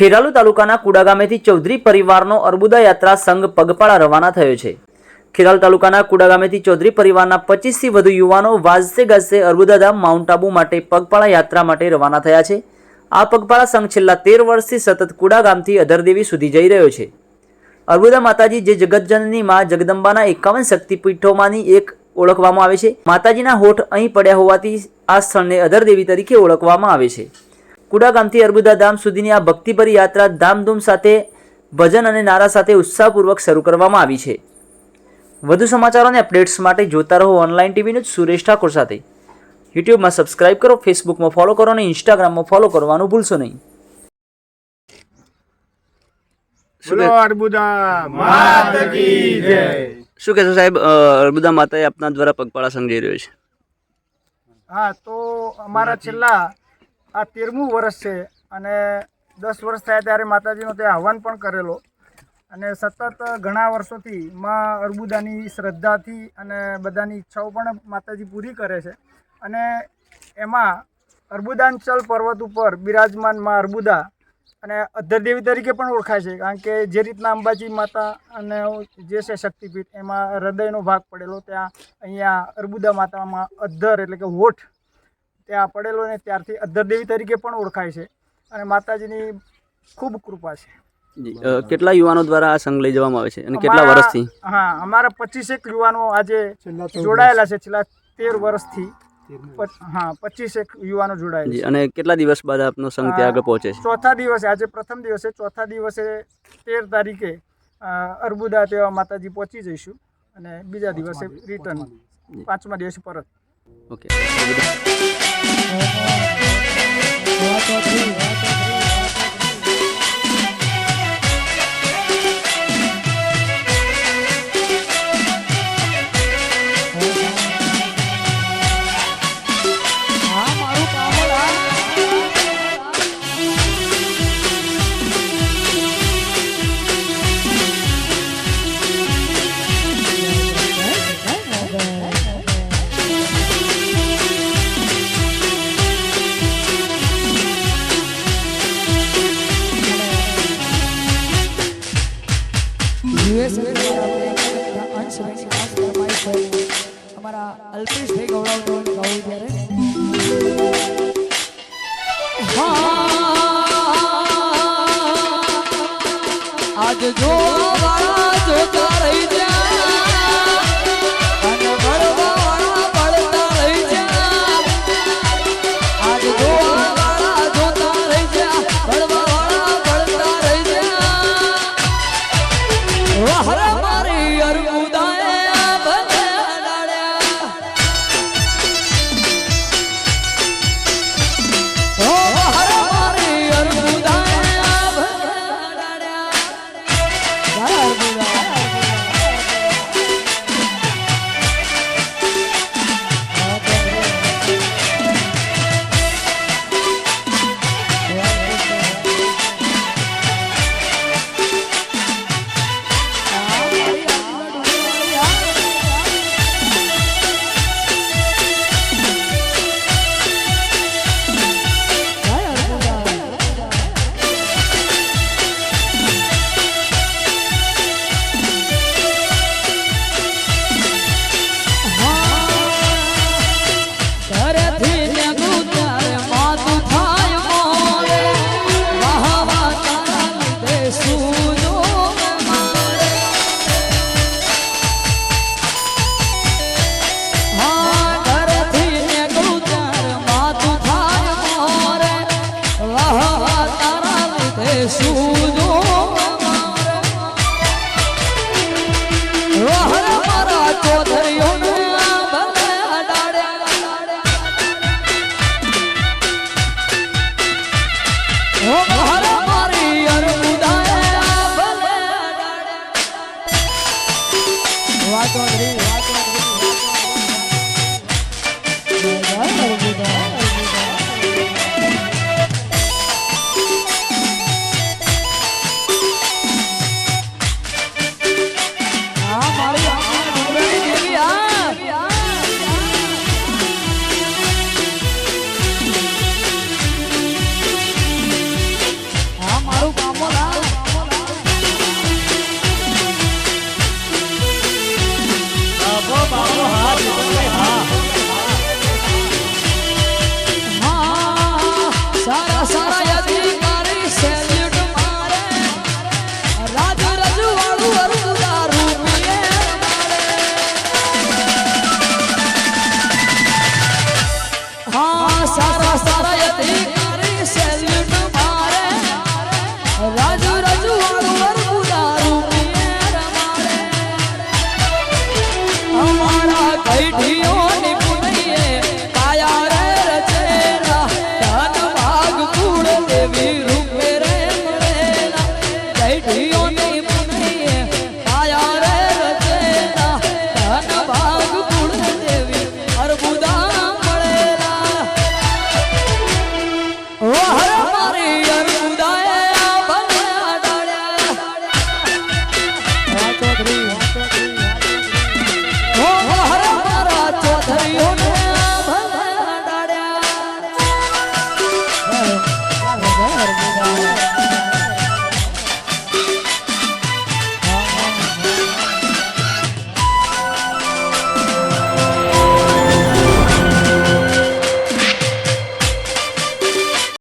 ખેરાલુ તાલુકાના કુડા ગામેથી ચૌધરી પરિવારનો અર્બુદા યાત્રા સંઘ પગપાળા રવાના થયો છે. ખેરાલુ તાલુકાના કુડા ગામેથી ચૌધરી પરિવારના પચીસથી વધુ યુવાનો વાજતે ગાજતે અર્બુદા ધામ માઉન્ટ આબુ માટે પગપાળા યાત્રા માટે રવાના થયા છે. આ પગપાળા સંઘ છેલ્લા તેર વર્ષથી સતત કુડા ગામથી અધરદેવી સુધી જઈ રહ્યો છે. અર્બુદા માતાજી જે જગતજનની માં જગદંબાના એકાવન શક્તિપીઠોમાંની એક ઓળખવામાં આવે છે. માતાજીના હોઠ અહીં પડ્યા હોવાથી આ સ્થળને અધરદેવી તરીકે ઓળખવામાં આવે છે. કુડા ગામથી અર્બુદા ધામ સુધીની આ ભક્તિભરી યાત્રા ધામધૂમ સાથે ભજન અને નારા સાથે ઉત્સાહપૂર્વક શરૂ કરવામાં આવી છે. વધુ સમાચારો અને અપડેટ્સ માટે જોતા રહો online TV news Suresh Thakor સાથે. યુટ્યુબમાં સબસ્ક્રાઇબ કરો ફેસબુકમાં ફોલો કરો અને ઇન્સ્ટાગ્રામમાં ફોલો કરવાનું ભૂલશો નહીં. શું કહેશો સાહેબ અર્બુદા માતાએ આપના દ્વારા પગપાળા સંઘ રહ્યો છે? હા તો અમારા છેલ્લા આ તેરમું વર્ષ છે અને દસ વર્ષ થયા ત્યારે માતાજીનો તે આહવાન પણ કરેલો. અને સતત ઘણા વર્ષોથી માં અર્બુદાની શ્રદ્ધાથી અને બધાની ઈચ્છાઓ પણ માતાજી પૂરી કરે છે. અને એમાં અર્બુદાંચલ પર્વત ઉપર બિરાજમાનમાં અર્બુદા અને અધરદેવી તરીકે પણ ઓળખાય છે, કારણ કે જે રીતના અંબાજી માતા અને જે છે શક્તિપીઠ, એમાં હૃદયનો ભાગ પડેલો, ત્યાં અહીંયા અર્બુદા માતામાં અધર એટલે કે હોઠ ત્યાં પડેલો ને ત્યારથી અધરદેવી તરીકે પણ ઓળખાય છે અને માતાજીની ખૂબ કૃપા છે. કેટલા યુવાનો દ્વારા આ સંઘ લઈ જવામાં આવે છે અને કેટલા વર્ષથી? હા અમારા પચીસેક યુવાનો આજે જોડાયેલા છે છેલ્લા તેર વર્ષથી. હા પચીસેક યુવાનો જોડાયેલા છે. અને કેટલા દિવસ બાદ આપનો સંઘ ત્યાં આગળ પહોંચે છે? છે ચોથા દિવસે આજે પ્રથમ દિવસે ચોથા દિવસે તેર તારીખે અર્બુદા તેવા માતાજી પહોંચી જઈશું અને બીજા દિવસે રિટર્ન પાંચમા દિવસે પરત. Okay. ઓકે અર્બુદા અમારા અલ્પેશભાઈ ગૌરવ ગાવું ત્યારે. આજ જો વાળા જોતા રહી જા. સારા યતી કરી સેલ્યુટ